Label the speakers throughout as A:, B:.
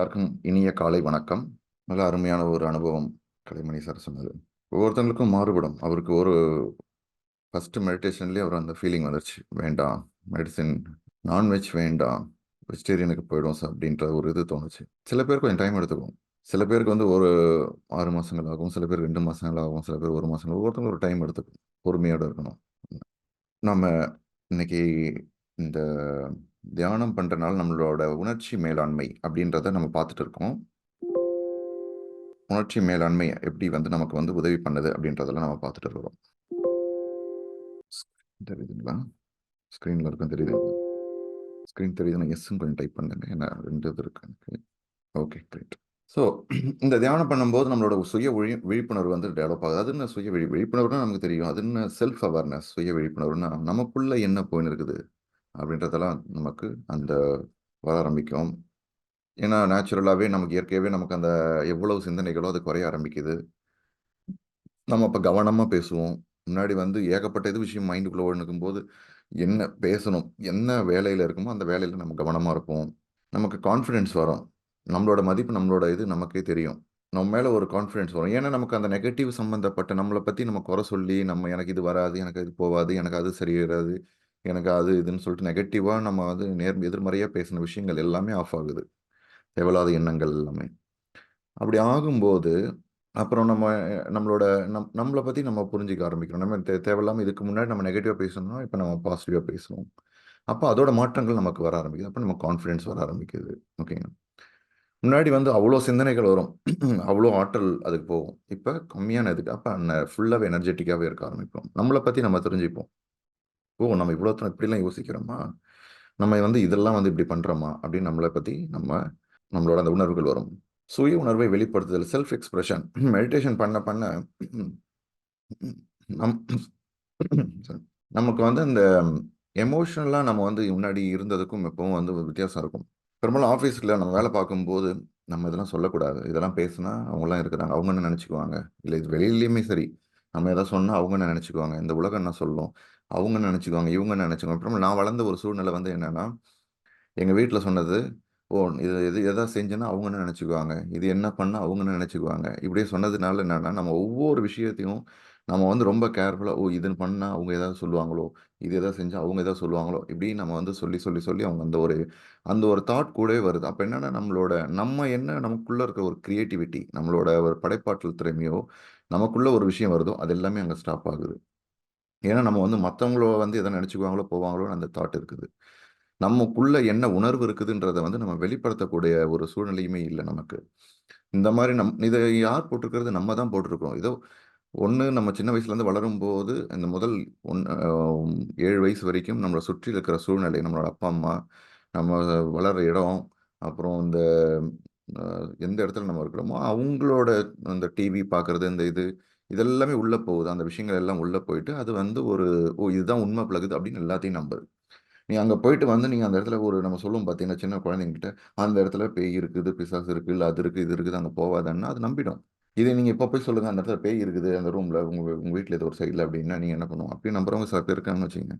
A: எல்லாருக்கும் இனிய காலை வணக்கம். நல்ல அருமையான ஒரு அனுபவம் கலைமணி சார் சொன்னது. ஒவ்வொருத்தங்களுக்கும் மாறுபடும். அவருக்கு ஒரு ஃபர்ஸ்ட் மெடிடேஷன்லேயே அவர் அந்த ஃபீலிங் வந்துருச்சு. வேண்டாம் மெடிசின் நான்வெஜ் வேண்டாம் வெஜிடேரியனுக்கு போயிடும் சார் அப்படின்ற ஒரு இது தோணுச்சு. சில பேர் கொஞ்சம் டைம் எடுத்துக்கும். சில பேருக்கு வந்து ஒரு ஆறு மாதங்கள் ஆகும். சில பேர் ரெண்டு மாதங்கள் ஆகும். சில பேர் ஒரு மாதங்கள் ஒவ்வொருத்தவங்க ஒரு டைம் எடுத்துக்கும். பொறுமையோடு இருக்கணும். நம்ம இன்னைக்கு இந்த தியானம் பண்ணுறனால நம்மளோட உணர்ச்சி மேலாண்மை அப்படின்றத நம்ம பார்த்துட்டு இருக்கோம். உணர்ச்சி மேலாண்மை எப்படி வந்து நமக்கு வந்து உதவி பண்ணுது அப்படின்றதெல்லாம் நம்ம பார்த்துட்டு இருக்கிறோம். தெரியுதுங்களா? ஸ்க்ரீனில் இருக்கும் தெரியுது. ஸ்க்ரீன் தெரியுதுன்னா எஸ்ன்னு கொஞ்சம் டைப் பண்ணுங்க. ஏன்னா ரெண்டு இது இருக்கு எனக்கு. ஓகே கிரேட் ஸோ இந்த தியானம் பண்ணும்போது நம்மளோட சுய விழி விழிப்புணர்வு வந்து டெவலப் ஆகுது. அது என்ன சுய விழி விழிப்புணர்வுனா நமக்கு தெரியும். அது என்ன செல்ஃப் அவேர்னஸ் சுய விழிப்புணர்வுனா நமக்குள்ளே என்ன போயின்னு இருக்குது? அப்படின்றதெல்லாம் நமக்கு அந்த வர ஆரம்பிக்கும். ஏன்னா நேச்சுரலாகவே நமக்கு இயற்கையாகவே நமக்கு அந்த எவ்வளவு சிந்தனைகளோ அது குறைய ஆரம்பிக்குது. நம்ம இப்போ கவனமாக பேசுவோம். முன்னாடி வந்து ஏகப்பட்ட இது விஷயம் மைண்டுக்குள்ளே ஓடுனுக்கும் போது என்ன பேசணும் என்ன வேலையில் இருக்குமோ அந்த வேலையில் நம்ம கவனமாக இருப்போம். நமக்கு கான்ஃபிடென்ஸ் வரும். நம்மளோட மதிப்பு நம்மளோட இது நமக்கே தெரியும். நம்ம மேலே ஒரு கான்ஃபிடென்ஸ் வரும். ஏன்னா நமக்கு அந்த நெகட்டிவ் சம்மந்தப்பட்ட நம்மளை பற்றி நம்ம குறை சொல்லி நம்ம எனக்கு இது வராது எனக்கு இது போகாது எனக்கு அது சரி வராது எனக்கு அது இதுன்னு சொல்லிட்டு நெகட்டிவாக நம்ம வந்து நேர் எதிர்மறையாக பேசின விஷயங்கள் எல்லாமே ஆஃப் ஆகுது. தேவையில்லாத எண்ணங்கள் எல்லாமே. அப்படி ஆகும்போது அப்புறம் நம்ம நம்மளோட நம் நம்மளை பற்றி நம்ம புரிஞ்சிக்க ஆரம்பிக்கிறோம். நம்ம தே தேவையில்லாமல் இதுக்கு முன்னாடி நம்ம நெகட்டிவாக பேசணும்னா இப்போ நம்ம பாசிட்டிவாக பேசணும் அப்போ அதோட மாற்றங்கள் நமக்கு வர ஆரம்பிக்குது. அப்போ நம்ம கான்ஃபிடென்ஸ் வர ஆரம்பிக்குது. ஓகேங்க முன்னாடி வந்து அவ்வளோ சிந்தனைகள் வரும். அவ்வளோ ஆற்றல் அதுக்கு போகும். இப்போ கம்மியான இதுக்கு அப்போ ஃபுல்லாகவே எனர்ஜெட்டிக்காகவே இருக்க ஆரம்பிப்போம். நம்மளை பற்றி நம்ம தெரிஞ்சுப்போம். ஓ! நம்ம இவ்வளோ இப்படிலாம் யோசிக்கிறோமா? நம்ம வந்து இதெல்லாம் வந்து இப்படி பண்ணுறோமா அப்படின்னு நம்மளை பற்றி நம்ம நம்மளோட அந்த உணர்வுகள் வரும். சுய உணர்வை வெளிப்படுத்துதல் செல்ஃப் எக்ஸ்பிரஷன் மெடிடேஷன் பண்ண பண்ண நம் நமக்கு வந்து இந்த எமோஷனலாக நம்ம வந்து முன்னாடி இருந்ததுக்கும் எப்பவும் வந்து வித்தியாசம் இருக்கும். பெரும்பாலும் ஆஃபீஸில் நம்ம வேலை பார்க்கும்போது நம்ம இதெல்லாம் சொல்லக்கூடாது. இதெல்லாம் பேசுனா அவங்களாம் இருக்கிறாங்க. அவங்க என்ன நினச்சிக்குவாங்க. இல்லை இது வெளியிலையுமே சரி. நம்ம எதாவது சொன்னால் அவங்க என்ன நினச்சிக்குவாங்க. இந்த உலகம் என்ன சொல்லும்? அவங்க நினச்சிக்குவாங்க இவங்க நினச்சிக்குவாங்க. அப்புறம் நான் வளர்ந்த ஒரு சூழ்நிலை வந்து என்னென்னா எங்கள் வீட்டில் சொன்னது ஓ இது எது எதா செஞ்சேன்னா அவங்க நினச்சிக்குவாங்க. இது என்ன பண்ணால் அவங்க நினச்சிக்குவாங்க. இப்படியே சொன்னதுனால என்னென்னா நம்ம ஒவ்வொரு விஷயத்தையும் நம்ம வந்து ரொம்ப கேர்ஃபுல்லாக ஓ இதுன்னு பண்ணால் அவங்க எதாவது சொல்லுவாங்களோ? இது எதாவது செஞ்சால் அவங்க எதாவது சொல்லுவாங்களோ? இப்படி நம்ம வந்து சொல்லி சொல்லி சொல்லி அவங்க அந்த ஒரு அந்த ஒரு தாட் கூடவே வருது. அப்போ என்னென்னா நம்மளோட நம்ம என்ன நமக்குள்ளே இருக்க ஒரு க்ரியேட்டிவிட்டி நம்மளோட ஒரு படைப்பாற்றல் திறமையோ நமக்குள்ளே ஒரு விஷயம் வருதோ அது எல்லாமே அங்கே ஸ்டாப் ஆகுது. ஏன்னா நம்ம வந்து மற்றவங்களோ வந்து எதை நினச்சிக்குவாங்களோ போவாங்களோ அந்த தாட் இருக்குது. நமக்குள்ள என்ன உணர்வு இருக்குதுன்றதை வந்து நம்ம வெளிப்படுத்தக்கூடிய ஒரு சூழ்நிலையுமே இல்லை நமக்கு. இந்த மாதிரி நம் இதை யார் போட்டிருக்கிறது? நம்ம தான் போட்டிருக்கோம். ஏதோ ஒன்று நம்ம சின்ன வயசுலேருந்து வளரும்போது இந்த முதல் ஒன் ஏழு வயசு வரைக்கும் நம்மளை சுற்றி இருக்கிற சூழ்நிலை நம்மளோட அப்பா அம்மா நம்ம வளர்கிற இடம் அப்புறம் இந்த எந்த இடத்துல நம்ம இருக்கிறோமோ அவங்களோட அந்த டிவி பார்க்குறது இந்த இது இதெல்லாமே உள்ளே போகுது. அந்த விஷயங்கள் எல்லாம் உள்ளே போயிட்டு அது வந்து ஒரு ஓ இதுதான் உண்மை பழகுது அப்படின்னு எல்லாத்தையும் நம்புது. நீ அங்கே போயிட்டு வந்து நீங்கள் அந்த இடத்துல ஒரு நம்ம சொல்லுவோம் பார்த்தீங்கன்னா சின்ன குழந்தைங்கிட்ட அந்த இடத்துல பேய் இருக்குது பிசாஸ் இருக்குது இல்லை அது இருக்குது இது இருக்குது அங்கே போகாதன்னா அது நம்பிடும். இதை நீங்கள் இப்போ போய் சொல்லுங்கள் அந்த இடத்துல பேய் இருக்குது அந்த ரூமில் உங்கள் உங்கள் வீட்டில் ஏதோ ஒரு சைடில் அப்படின்னா நீங்கள் என்ன பண்ணுவோம்? அப்படியே நம்புறவங்க சில பேர் இருக்காங்கன்னு வச்சுங்க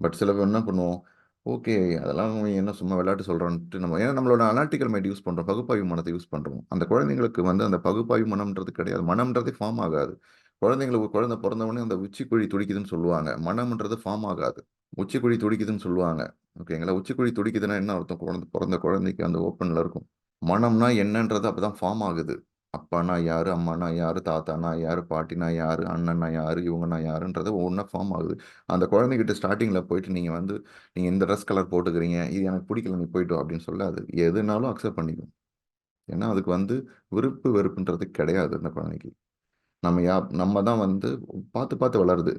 A: பட் சில பேர் என்ன பண்ணுவோம்? ஓகே. அதெல்லாம் என்ன சும்மா விளையாட்டு சொல்கிறோன்ட்டு நம்ம ஏன்னா நம்மளோட அனாட்டிக்கல் மைண்ட் யூஸ் பண்ணுறோம் பகுப்பாய்வு மனத்தை யூஸ் பண்ணுறோம் அந்த குழந்தைங்களுக்கு வந்து அந்த பகுப்பாய்வு மனம்ன்றது கிடையாது. மனம்ன்றதே ஃபார்ம் ஆகாது. குழந்தைங்களுக்கு குழந்தை பிறந்தவொடனே அந்த உச்சிக்குழி துடிக்குதுன்னு சொல்லுவாங்க. மனம்ன்றது ஃபார்ம் ஆகாது. உச்சிக்குழி துடிக்குதுன்னு சொல்லுவாங்க. ஓகேங்களா உச்சிக்குழி துடிக்குதுன்னா என்ன அர்த்தம்? குழந்தை பிறந்த குழந்தைக்கு அந்த ஓப்பனில் இருக்கும். மனம்னா என்னன்றது அப்போ தான் ஃபார்ம் ஆகுது. அப்பானா யாரு அம்மானா யாரு தாத்தானா யாரு பாட்டினா யாரு அண்ணனா யாரு இவங்கனா யாருன்றது ஒவ்வொன்றா ஃபார்ம் ஆகுது. அந்த குழந்தைகிட்ட ஸ்டார்டிங்கில் போயிட்டு நீங்கள் வந்து நீங்கள் இந்த ட்ரெஸ் கலர் போட்டுக்கிறீங்க இது எனக்கு பிடிக்கல நீ போய்ட்டு அப்படின்னு சொல்ல அது எதுனாலும் அக்செப்ட் பண்ணிக்கும். ஏன்னா அதுக்கு வந்து விருப்பு வெறுப்புன்றது கிடையாது அந்த குழந்தைக்கு. நம்ம யா நம்ம தான் வந்து பார்த்து பார்த்து வளருது.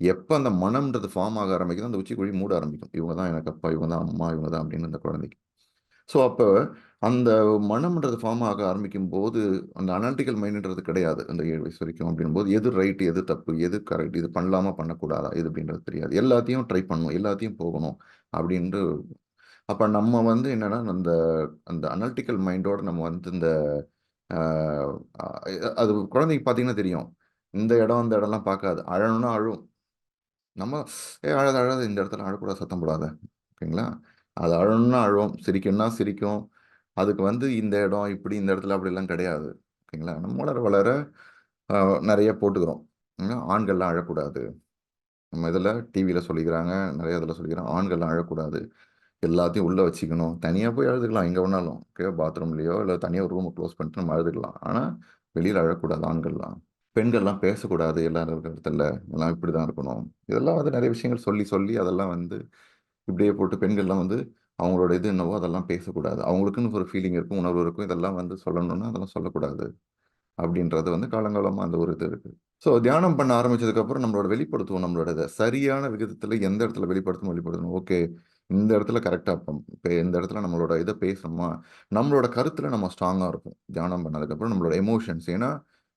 A: எப்போ அந்த மனம்ன்றது ஃபார்ம் ஆக ஆரம்பிக்குதோ அந்த உச்சி குழி மூட ஆரம்பிக்கும். இவங்க தான் எனக்கு அப்பா இவங்க தான் அம்மா இவங்க தான் அப்படின்னு அந்த குழந்தைக்கு. ஸோ அப்போ அந்த மனம்ன்றது ஃபார்ம் ஆக ஆரம்பிக்கும் போது அந்த அனாலிட்டிக்கல் மைண்டுன்றது கிடையாது. அந்த ஏழு வயசு வரைக்கும் அப்படின் போது எது ரைட்டு எது தப்பு எது கரெக்ட் இது பண்ணலாமா பண்ணக்கூடாதா இது அப்படின்றது தெரியாது. எல்லாத்தையும் ட்ரை பண்ணணும் எல்லாத்தையும் போகணும் அப்படின்ட்டு. அப்போ நம்ம வந்து என்னென்னா அந்த அந்த அனாலிட்டிக்கல் மைண்டோட நம்ம வந்து இந்த அது குழந்தைக்கு பார்த்தீங்கன்னா தெரியும். இந்த இடம் அந்த இடம்லாம் பார்க்காது. அழணும்னா அழும் நம்ம ஏ அழாத அழாத இந்த இடத்துல அழக்கூடாது சத்தம் போடாத. ஓகேங்களா? அது அழணும்னா அழுவோம் சிரிக்கணும்னா சிரிக்கும். அதுக்கு வந்து இந்த இடம் இப்படி இந்த இடத்துல அப்படிலாம் கிடையாது. ஓகேங்களா? நம்ம வளர வளர நிறைய போட்டுக்கிறோம். ஆண்கள்லாம் அழக்கூடாது. நம்ம இதில் டிவியில் சொல்லிக்கிறாங்க நிறைய இதில் சொல்லிக்கிறாங்க ஆண்கள்லாம் அழக்கூடாது. எல்லாத்தையும் உள்ளே வச்சுக்கணும். தனியாக போய் அழுதுக்கலாம் எங்கே வேணாலும். ஓகே பாத்ரூம்லேயோ இல்லை தனியாக ஒரு ரூமை க்ளோஸ் பண்ணிட்டு நம்ம அழுதுக்கலாம். ஆனால் வெளியில் அழக்கூடாது ஆண்கள்லாம். பெண்கள்லாம் பேசக்கூடாது எல்லாரும் இருக்கிற இடத்துல. எல்லாம் இப்படி தான் இருக்கணும். இதெல்லாம் வந்து நிறைய விஷயங்கள் சொல்லி சொல்லி அதெல்லாம் வந்து இப்படியே போட்டு பெண்கள்லாம் வந்து அவங்களோட இது என்னவோ அதெல்லாம் பேசக்கூடாது. அவங்களுக்குன்னு ஒரு ஃபீலிங் இருக்கும் உணர்வு இருக்கும் இதெல்லாம் வந்து சொல்லணும்னா அதெல்லாம் சொல்லக்கூடாது அப்படின்றது வந்து காலங்காலமாக அந்த ஒரு இது இருக்குது ஸோ தியானம் பண்ண ஆரம்பிச்சதுக்கப்புறம் நம்மளோட வெளிப்படுத்துவோம் நம்மளோட இதை. சரியான விகிதத்தில் எந்த இடத்துல வெளிப்படுத்தணும் வெளிப்படுத்தணும்? ஓகே இந்த இடத்துல கரெக்டாக இப்போ இந்த இடத்துல நம்மளோட இதை பேசணுமா? நம்மளோட கருத்தில் நம்ம ஸ்ட்ராங்காக இருக்கும் தியானம் பண்ணதுக்கப்புறம் நம்மளோட எமோஷன்ஸ் ஏன்னா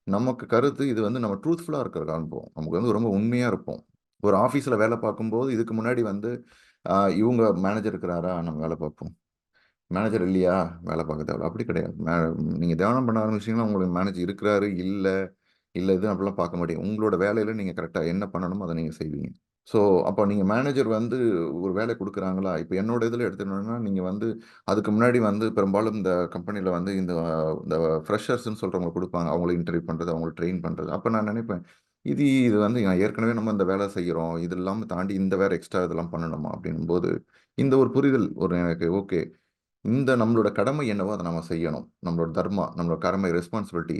A: நமக்கு கருத்து இது வந்து நம்ம ட்ரூத்ஃபுல்லாக இருக்கிற காண்போம். நமக்கு வந்து ரொம்ப உண்மையாக இருப்போம். ஒரு ஆஃபீஸில் வேலை பார்க்கும்போது இதுக்கு முன்னாடி வந்து இவங்க மேனேஜர் இருக்கிறாரா? நம்ம வேலை பார்ப்போம். மேனேஜர் இல்லையா? வேலை பார்க்க தேவை அப்படி கிடையாது. மே நீங்கள் தியானம் பண்ண ஆரம்பிச்சிங்கன்னா உங்களுக்கு மேனேஜர் இருக்கிறாரு இல்லை இல்லை இது அப்படிலாம் பார்க்க முடியும் உங்களோட வேலையில் நீங்கள் கரெக்டாக என்ன பண்ணணுமோ அதை நீங்கள் செய்வீங்க. ஸோ அப்போ நீங்கள் மேனேஜர் வந்து ஒரு வேலை கொடுக்குறாங்களா? இப்போ என்னோட இதில் எடுத்துட்டோம்னா நீங்கள் வந்து அதுக்கு முன்னாடி வந்து பெரும்பாலும் இந்த கம்பெனியில் வந்து இந்த இந்த ஃப்ரெஷர்ஸ்ன்னு சொல்கிறவங்க கொடுப்பாங்க. அவங்கள இன்டர்வியூ பண்ணுறது அவங்கள ட்ரெயின் பண்ணுறது அப்போ நான் நினைப்பேன் இது இது வந்து ஏற்கனவே நம்ம இந்த வேலை செய்கிறோம். இது இல்லாமல் தாண்டி இந்த வேறு எக்ஸ்ட்ரா இதெல்லாம் பண்ணணுமா? அப்படின்னும் போது இந்த ஒரு புரிதல் ஒரு எனக்கு ஓகே. இந்த நம்மளோட கடமை என்னவோ அதை நம்ம செய்யணும். நம்மளோட தர்மா நம்மளோட கடமை ரெஸ்பான்சிபிலிட்டி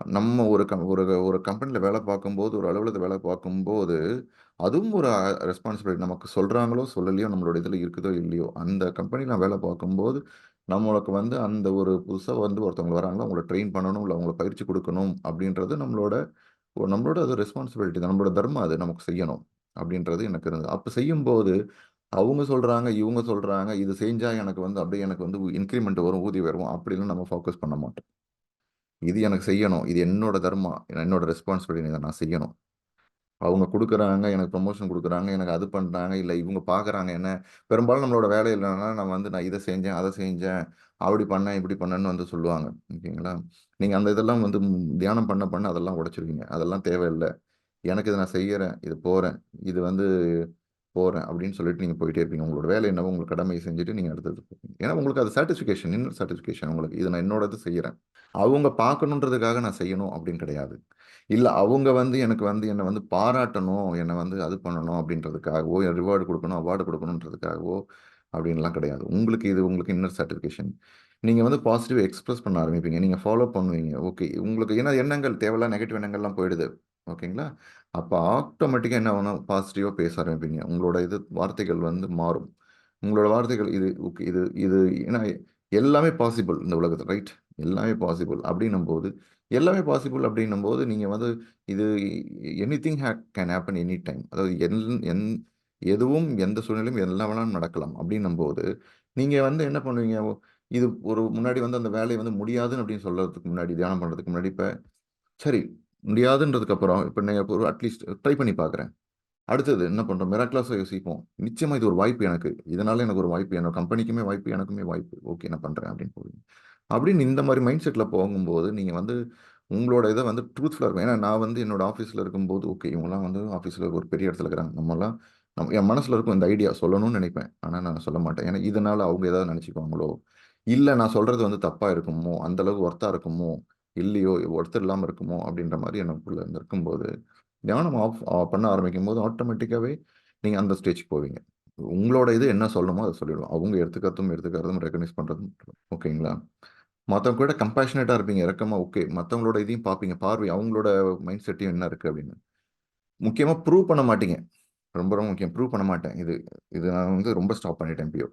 A: நம்ம ஒரு கம் ஒரு ஒரு கம்பெனியில் வேலை பார்க்கும்போது ஒரு அலுவலகத்தில் வேலை பார்க்கும்போது அதுவும் ஒரு ரெஸ்பான்சிபிலிட்டி நமக்கு சொல்கிறாங்களோ சொல்லலையோ நம்மளோட இதில் இருக்குதோ இல்லையோ அந்த கம்பெனியில் நான் வேலை பார்க்கும்போது நம்மளுக்கு வந்து அந்த ஒரு புதுசாக வந்து ஒருத்தவங்க வராங்களோ அவங்கள ட்ரெயின் பண்ணணும் இல்லை அவங்கள பயிற்சி கொடுக்கணும் அப்படின்றது நம்மளோட நம்மளோட அது ரெஸ்பான்சிபிலிட்டி தான். நம்மளோட தர்மம் அது நமக்கு செய்யணும் அப்படின்றது எனக்கு இருந்தது. அப்போ செய்யும்போது அவங்க சொல்கிறாங்க இவங்க சொல்கிறாங்க இது செஞ்சால் எனக்கு வந்து அப்படியே எனக்கு வந்து இன்க்ரிமெண்ட் வரும் ஊதியம் வரும் அப்படிலாம் நம்ம ஃபோக்கஸ் பண்ண மாட்டோம். இது எனக்கு செய்யணும் இது என்னோட தர்மா என்னோட ரெஸ்பான்சிபிலிட்டி இதை நான் செய்யணும். அவங்க கொடுக்குறாங்க எனக்கு ப்ரொமோஷன் கொடுக்குறாங்க எனக்கு அது பண்ணுறாங்க இல்லை இவங்க பார்க்குறாங்க என்ன பெரும்பாலும் நம்மளோட வேலை இல்லைன்னா நான் வந்து நான் இதை செஞ்சேன் அதை செஞ்சேன் அப்படி பண்ணேன் இப்படி பண்ணேன்னு வந்து சொல்லுவாங்க. ஓகேங்களா? நீங்கள் அந்த இதெல்லாம் வந்து தியானம் பண்ண பண்ண அதெல்லாம் உடைச்சிருவீங்க. அதெல்லாம் தேவையில்லை. எனக்கு இதை நான் செய்கிறேன் இது போகிறேன் இது வந்து போகிறேன் அப்படின்னு சொல்லிட்டு நீங்கள் போயிட்டே இருப்பீங்க. உங்களோட வேலை என்னவோ உங்களுக்கு கடமையை செஞ்சுட்டு நீங்கள் அடுத்தது போவீங்க. ஏன்னா உங்களுக்கு அது சாட்டிஸ்ஃபிகேஷன் இன்னொரு சாட்டிஸ்ஃபிகேஷன் உங்களுக்கு. இது நான் என்னோடது செய்கிறேன் அவங்க பார்க்கணுன்றதுக்காக நான் செய்யணும் அப்படின்னு கிடையாது. இல்லை அவங்க வந்து எனக்கு வந்து என்னை வந்து பாராட்டணும் என்னை வந்து அது பண்ணணும் அப்படின்றதுக்காகவோ ரிவார்டு கொடுக்கணும் அவார்டு கொடுக்கணுன்றதுக்காகவோ அப்படின்லாம் கிடையாது. உங்களுக்கு இது உங்களுக்கு இன்னர் சாட்டிஸ்ஃபிகேஷன் நீங்கள் வந்து பாசிட்டிவ் எக்ஸ்பிரஸ் பண்ண ஆரம்பிப்பீங்க. நீங்கள் ஃபாலோ பண்ணுவீங்க. ஓகே உங்களுக்கு ஏன்னா எண்ணங்கள் தேவையில்லாம் நெகட்டிவ் எண்ணங்கள்லாம் போயிடுது. ஓகேங்களா அப்போ ஆட்டோமேட்டிக்காக என்ன வேணும் பாசிட்டிவாக பேச ஆரம்பிப்பீங்க. உங்களோட இது வார்த்தைகள் வந்து மாறும். உங்களோட வார்த்தைகள் இது ஓகே இது இது ஏன்னா எல்லாமே பாசிபிள் இந்த உலகத்தில் ரைட் எல்லாமே பாசிபிள் அப்படின்னும் போது எல்லாமே பாசிபிள் அப்படின்னும் போது நீங்கள் வந்து இது anything he can happen any time அதாவது என் என் எதுவும் எந்த சூழ்நிலையும் எல்லாம் வேணாலும் நடக்கலாம் அப்படின்னும் போது நீங்கள் வந்து என்ன பண்ணுவீங்க? இது ஒரு முன்னாடி வந்து அந்த வேலையை வந்து முடியாதுன்னு அப்படின்னு சொல்றதுக்கு முன்னாடி தியானம் பண்ணுறதுக்கு முன்னாடி இப்போ சரி முடியாதுன்றதுக்கு அப்புறம் இப்போ நான் ஒரு அட்லீஸ்ட் ட்ரை பண்ணி பார்க்குறேன் அடுத்தது என்ன பண்ணுறோம் மிராக்லாஸாக யோசிப்போம். நிச்சயமாக இது ஒரு வாய்ப்பு எனக்கு. இதனால எனக்கு ஒரு வாய்ப்பு என்னோட கம்பெனிக்குமே வாய்ப்பு எனக்குமே வாய்ப்பு. ஓகே நான் பண்ணுறேன் அப்படின்னு போவீங்க அப்படின்னு இந்த மாதிரி மைண்ட் செட்டில் போகும்போது நீங்கள் வந்து உங்களோட இதை வந்து ட்ரூத்ஃபுல்லாக இருக்கும். ஏன்னா நான் வந்து என்னோட ஆஃபீஸில் இருக்கும்போது ஓகே இவங்களாம் வந்து ஆஃபீஸில் ஒரு பெரிய இடத்துல இருக்கிறாங்க. நம்மளாம் நம்ம என் மனசில் இருக்கும் இந்த ஐடியா சொல்லணும்னு நினைப்பேன். ஆனால் நான் சொல்ல மாட்டேன். ஏன்னா இதனால் அவங்க ஏதாவது நினச்சிக்குவாங்களோ இல்லை நான் சொல்கிறது வந்து தப்பாக இருக்குமோ அந்தளவுக்கு ஒர்த்தாக இருக்குமோ இல்லையோ ஒருத்தர் இல்லாமல் இருக்குமோ அப்படின்ற மாதிரி எனக்குள்ள இருக்கும்போது தியானம் ஆஃப் பண்ண ஆரம்பிக்கும் போது ஆட்டோமேட்டிக்காகவே நீங்கள் அந்த ஸ்டேஜ்க்கு போவீங்க. உங்களோட இது என்ன சொல்லணுமோ அதை சொல்லிடுவோம் அவங்க எடுத்துக்கிறதும் எடுத்துக்கிறதும் ரெக்கக்னைஸ் பண்ணுறதும் ஓகேங்களா? மற்றவங்க கூட கம்பேஷனேட்டாக இருப்பீங்க இறக்கமாக ஓகே மற்றவங்களோட இதையும் பார்ப்பீங்க பார்வை அவங்களோட மைண்ட் செட்டையும் என்ன இருக்குது அப்படின்னு. முக்கியமாக ப்ரூவ் பண்ண மாட்டீங்க. ரொம்ப ரொம்ப முக்கியம். ப்ரூவ் பண்ண மாட்டேன். இது இது நான் வந்து ரொம்ப ஸ்டாப் பண்ணிட்டேன் பியோ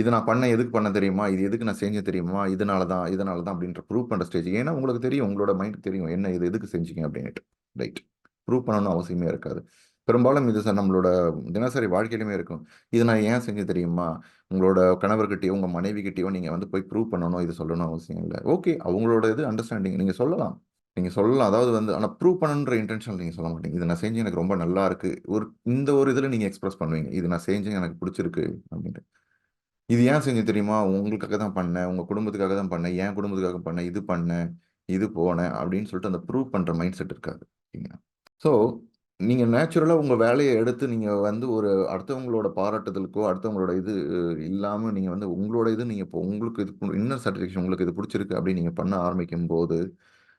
A: இது நான் பண்ண எதுக்கு பண்ண தெரியுமா? இது எதுக்கு நான் செஞ்சு தெரியுமா? இதனால தான் இதனால தான் அப்படின்ற ப்ரூவ் பண்ணுற ஸ்டேஜ் ஏன்னா உங்களுக்கு தெரியும் உங்களோட மைண்டுக்கு தெரியும் என்ன இது எதுக்கு செஞ்சீங்க அப்படின்ட்டு ரைட் ப்ரூவ் பண்ணணும்னு அவசியமே இருக்காது. பெரும்பாலும் இது சார் நம்மளோட தினசரி வாழ்க்கையிலுமே இருக்கும். இது நான் ஏன் செஞ்சு தெரியுமா? உங்களோட கணவர்கிட்டயோ உங்கள் மனைவிகிட்டயோ நீங்கள் வந்து போய் ப்ரூவ் பண்ணணும் இது சொல்லணும் அவசியம் இல்லை. ஓகே அவங்களோட இது அண்டர்ஸ்டாண்டிங் நீங்கள் சொல்லலாம். நீங்கள் சொல்லலாம். அதாவது வந்து ஆனால் ப்ரூவ் பண்ணணுன்ற இன்டென்ஷன் நீங்கள் சொல்ல மாட்டீங்க. இது நான் செஞ்சு எனக்கு ரொம்ப நல்லா இருக்குது ஒரு இந்த ஒரு இதில் நீங்கள் எக்ஸ்பிரஸ் பண்ணுவீங்க. இது நான் செஞ்சு எனக்கு பிடிச்சிருக்கு அப்படின்ட்டு. இது ஏன் செஞ்சு தெரியுமா? உங்களுக்காக தான் பண்ணேன். உங்கள் குடும்பத்துக்காக தான் பண்ணேன். என் குடும்பத்துக்காக பண்ணேன். இது பண்ணேன். இது போனேன். அப்படின்னு சொல்லிட்டு அந்த ப்ரூவ் பண்ணுற மைண்ட் செட் இருக்காது. ஓகேங்களா ஸோ நீங்க நேச்சுரலா உங்க வேலைய எடுத்து நீங்க வந்து ஒரு அடுத்தவங்களோட பாராட்டுதலுக்கோ, அடுத்தவங்களோட இது இல்லாம நீங்க வந்து உங்களோட இது நீங்க இப்போ உங்களுக்கு இது இன்னர் சாட்டிஸ்ஃபேக்ஷன் உங்களுக்கு இது புடிச்சிருக்கு அப்படின்னு நீங்க பண்ண ஆரம்பிக்கும்போது,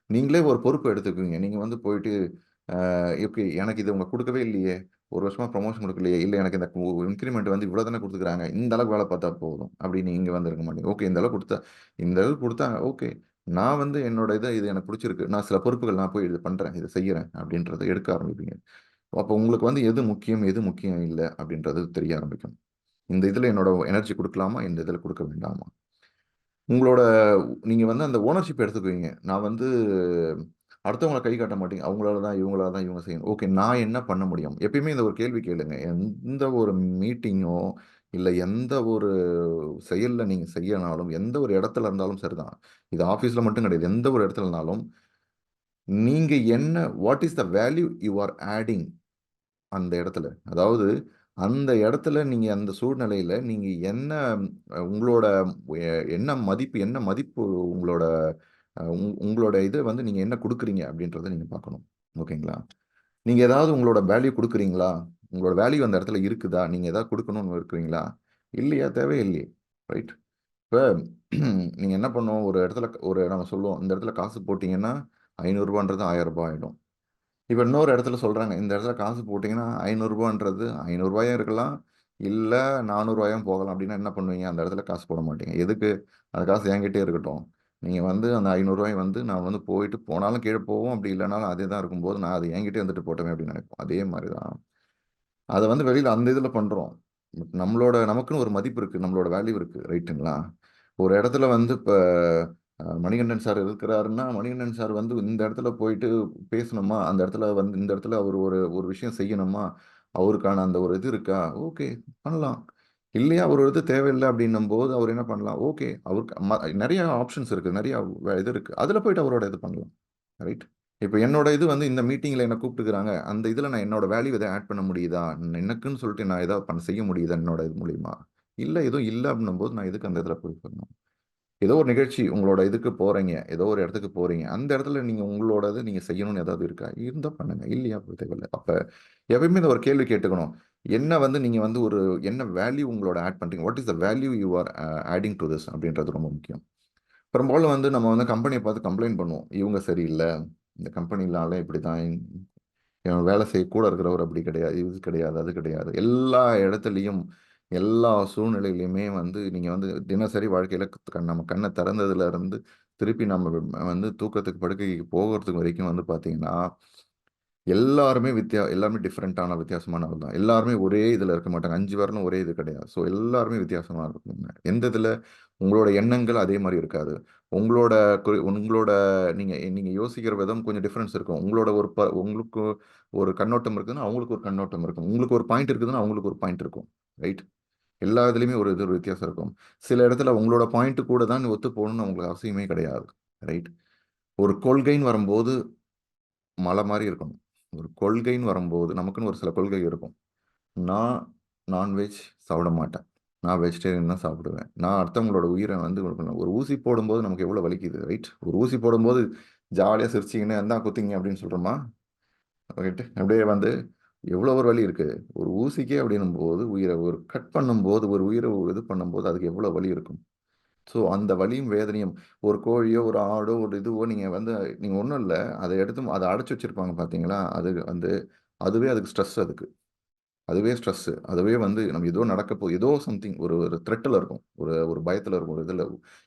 A: நீங்களே ஒரு பொறுப்பு எடுத்துக்குவீங்க. நீங்க வந்து போயிட்டு, அ ஓகே எனக்கு இது உங்கள் குடுக்கவே இல்லையே! ஒரு வருஷமா ப்ரொமோஷன் கொடுக்கலையே இல்லை எனக்கு இந்த இன்க்ரிமெண்ட் வந்து இவ்வளோ தானே கொடுத்துக்கிறாங்க இந்த அளவுக்கு வேலை பார்த்தா போதும். அப்படின்னு இங்கே வந்திருக்க மாட்டேங்க மாட்டீங்க. ஓகே இந்த அளவுக்கு கொடுத்தா இந்த அளவுக்கு கொடுத்தா ஓகே. நான் வந்து என்னோட இதை இது எனக்கு பிடிச்சிருக்கு நான் சில பொறுப்புகள் நான் போய் இது பண்ணுறேன் இதை செய்கிறேன் அப்படின்றத எடுக்க ஆரம்பிப்பீங்க. அப்போ உங்களுக்கு வந்து எது முக்கியம், எது முக்கியம் இல்லை அப்படின்றது தெரிய ஆரம்பிக்கும். இந்த இதில் என்னோட எனர்ஜி கொடுக்கலாமா இந்த இதில் கொடுக்க வேண்டாமா? உங்களோட நீங்கள் வந்து அந்த ஓனர்ஷிப் எடுத்துக்குவீங்க. நான் வந்து அடுத்தவங்களை கை காட்ட மாட்டீங்க. அவங்களால தான், இவங்களால தான் இவங்க செய்யணும். ஓகே நான் என்ன பண்ண முடியும்? எப்பயுமே இந்த ஒரு கேள்வி கேளுங்க. எந்த ஒரு மீட்டிங்கோ, இல்லை எந்த ஒரு செயலில் நீங்கள் செய்யனாலும், எந்த ஒரு இடத்துல இருந்தாலும் சரிதான். இது ஆஃபீஸில் மட்டும் கிடையாது. எந்த ஒரு இடத்துல இருந்தாலும், நீங்கள் என்ன what is the value you are adding அந்த இடத்துல? அதாவது அந்த இடத்துல நீங்கள் அந்த சூழ்நிலையில் நீங்கள் என்ன உங்களோட என்ன மதிப்பு என்ன மதிப்பு உங்களோட உங்களோட இது வந்து நீங்கள் என்ன கொடுக்குறீங்க அப்படின்றத நீங்கள் பார்க்கணும். ஓகேங்களா? நீங்கள் ஏதாவது உங்களோட வேல்யூ கொடுக்குறீங்களா உங்களோட வேல்யூ அந்த இடத்துல இருக்குதா? நீங்கள் ஏதாவது கொடுக்கணும்னு இருக்கிறீங்களா? இல்லையா? தேவையில்லையே. ரைட்? இப்போ நீங்கள் என்ன பண்ணுவோம் ஒரு இடத்துல ஒரு நம்ம சொல்லுவோம், இந்த இடத்துல காசு போட்டிங்கன்னா ஐநூறுரூபான்றது ஆயிரரூபா ஆகிடும் இப்போ இன்னொரு இடத்துல சொல்கிறாங்க இந்த இடத்துல காசு போட்டிங்கன்னா ஐநூறுரூபான்றது 500ன்றது ரூ. 500 இருக்கலாம். இல்லை நானூறுரூவாயும் போகலாம் அப்படின்னா என்ன பண்ணுவீங்க? அந்த இடத்துல காசு போட மாட்டீங்க. எதுக்கு? அந்த காசு என்கிட்டே இருக்கட்டும். நீங்கள் வந்து அந்த ரூ. 500 வந்து நான் வந்து போயிட்டு போனாலும் கீழே போவோம் அப்படி இல்லைனாலும் அதே தான் இருக்கும்போது, நான் அது என்கிட்டே இருந்துட்டு போட்டுமே அப்படின்னு நினைப்போம். அதே மாதிரி தான். அதை வந்து வெளியில் அந்த இதில் பண்ணுறோம் பட் நம்மளோட நமக்குன்னு ஒரு மதிப்பு இருக்குது நம்மளோட வேல்யூ இருக்குது ரைட்டுங்களா? ஒரு இடத்துல வந்து இப்போ மணிகண்டன் சார் இருக்கிறாருன்னா, மணிகண்டன் சார் வந்து இந்த இடத்துல போயிட்டு பேசணுமா? அந்த இடத்துல வந்து இந்த இடத்துல அவர் ஒரு ஒரு விஷயம் செய்யணுமா? அவருக்கான அந்த ஒரு இது இருக்கா? ஓகே பண்ணலாம். இல்லையா அவர் ஒரு இது தேவையில்ல அப்படின்னும்போது, அவர் என்ன பண்ணலாம்? ஓகே அவருக்கு ம ஆப்ஷன்ஸ் இருக்கு. நிறைய இது இருக்கு. அதுல போயிட்டு அவரோட இது பண்ணலாம். ரைட்? இப்போ என்னோட இது வந்து இந்த மீட்டிங்கில் என்ன கூப்பிட்டுக்கிறாங்க அந்த இதில் நான் என்னோட வேல்யூ எதை ஆட் பண்ண முடியுதா? எனக்குன்னு சொல்லிட்டு நான் எதாவது பண்ண செய்ய முடியுதா என்னோட இது மூலியமா? இல்லை எதுவும் இல்லை அப்படின்னும் போது நான் எதுக்கு அந்த இதில் போய் பண்ணணும்? ஏதோ ஒரு நிகழ்ச்சி உங்களோட இதுக்கு போகிறீங்க ஏதோ ஒரு இடத்துக்கு போகிறீங்க அந்த இடத்துல நீங்கள் உங்களோட இதை நீங்கள் செய்யணும்னு ஏதாவது இருக்கா? இருந்தால் பண்ணுங்கள் இல்லையா தேவையில்லை அப்போ எப்பயுமே இந்த ஒரு கேள்வி கேட்டுக்கணும். என்ன வந்து நீங்கள் வந்து ஒரு என்ன வேல்யூ உங்களோட ஆட் பண்ணுறீங்க what is the value you are adding to this அப்படின்றது ரொம்ப முக்கியம். பெரும்பாலும் வந்து நம்ம வந்து கம்பெனியை பார்த்து கம்ப்ளைண்ட் பண்ணுவோம். இவங்க சரியில்லை இந்த கம்பெனில இப்படி தான் என் வேலை செய்ய கூட இருக்கிறவர் அப்படி கிடையாது. இது கிடையாது, அது கிடையாது. எல்லா இடத்துலையும் எல்லா சூழ்நிலையிலையுமே வந்து நீங்கள் வந்து தினசரி வாழ்க்கையில் க நம்ம கண்ணை திறந்ததுல இருந்து, திருப்பி நம்ம வந்து தூக்கத்துக்கு படுக்கைக்கு போகிறதுக்கு வரைக்கும் வந்து பார்த்தீங்கன்னா, எல்லாருமே வித்தியா எல்லாருமே டிஃப்ரெண்ட்டான வித்தியாசமானவர் தான். எல்லாருமே ஒரே இதில் இருக்க மாட்டாங்க. 5 விரலும் ஒரே இது கிடையாது. ஸோ எல்லாருமே வித்தியாசமாக இருக்கும் எந்த இதில் உங்களோட எண்ணங்கள் அதே மாதிரி இருக்காது. உங்களோட உங்களோட நீங்கள் நீங்கள் யோசிக்கிற விதம் கொஞ்சம் டிஃப்ரென்ஸ் இருக்கும். உங்களோட ஒரு ப உங்களுக்கு ஒரு கண்ணோட்டம் இருக்குதுன்னா, அவங்களுக்கு ஒரு கண்ணோட்டம் இருக்கும். உங்களுக்கு ஒரு பாயிண்ட் இருக்குதுன்னா, அவங்களுக்கு ஒரு பாயிண்ட் இருக்கும். ரைட்? எல்லா இதுலேயுமே ஒரு இது ஒரு வித்தியாசம் இருக்கும். சில இடத்துல உங்களோட பாயிண்ட் கூட தான் ஒத்து போகணும்னு உங்களுக்கு அவசியமே கிடையாது. ரைட்? ஒரு கொள்கைன்னு வரும்போது மலை மாதிரி இருக்கணும். ஒரு கொள்கைன்னு வரும்போது நமக்குன்னு ஒரு சில கொள்கை இருக்கும். நான் நான்வெஜ் சாப்பிட மாட்டேன். நான் வெஜிடேரியன் தான் சாப்பிடுவேன். நான் அடுத்தவங்களோட உயிரை வந்து ஒரு ஊசி போடும்போது நமக்கு எவ்வளோ வலிக்குது. ரைட்? ஒரு ஊசி போடும்போது ஜாலியாக சிரிச்சிங்கன்னு இருந்தால் குத்திங்க" அப்படின்னு சொல்கிறோமா ரைட்டு அப்படியே வந்து எவ்வளோ ஒரு வலி இருக்குது ஒரு ஊசிக்கே அப்படின்னும் போது உயிரை ஒரு கட் பண்ணும்போது, ஒரு உயிரை இது பண்ணும்போது அதுக்கு எவ்வளோ வலி இருக்கும். ஸோ அந்த வலியும், வேதனையும் ஒரு கோழியோ, ஒரு ஆடோ, ஒரு இதுவோ நீங்கள் வந்து நீங்கள் ஒன்றும் இல்லை அதை எடுத்து அதை அடைச்சி வச்சிருப்பாங்க பார்த்தீங்களா? அது வந்து அதுவே அதுக்கு ஸ்ட்ரெஸ் அதுக்கு. அதுவே ஸ்ட்ரெஸ்ஸு. அதுவே வந்து நம்ம ஏதோ நடக்க போகுது. ஏதோ சம்திங் ஒரு ஒரு த்ரெட்டில் இருக்கும். ஒரு ஒரு பயத்தில் இருக்கும். ஒரு இதில்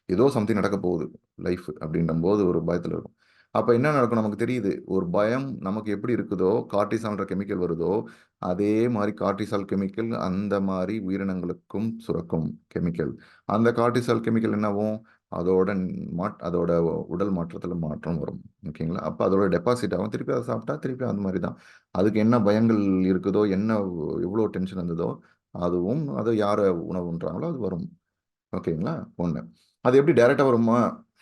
A: ஏதோ சம்திங் நடக்க போகுது லைஃப் அப்படின்னும்போது ஒரு பயத்தில் இருக்கும். அப்போ என்ன நடக்கும் நமக்கு தெரியுது. ஒரு பயம் நமக்கு எப்படி இருக்குதோ, கார்டிசால்ன்ற கெமிக்கல் வருதோ, அதே மாதிரி கார்டிசால் கெமிக்கல் அந்த மாதிரி உயிரினங்களுக்கும் சுரக்கும் கெமிக்கல். அந்த கார்டிசால் கெமிக்கல் என்னவும் அதோட மாட் அதோட உடல் மாற்றத்தில் மாற்றம் வரும். ஓகேங்களா? அப்போ அதோட டெபாசிட் ஆகும். திருப்பி அதை சாப்பிட்டா திருப்பி அது மாதிரி தான். அதுக்கு என்ன பயங்கள் இருக்குதோ, என்ன எவ்வளோ டென்ஷன் இருந்ததோ, அதுவும் அது யார் உணவுன்றாங்களோ அது வரும். ஓகேங்களா? ஒன்று அது எப்படி டைரெக்டாக வருமா?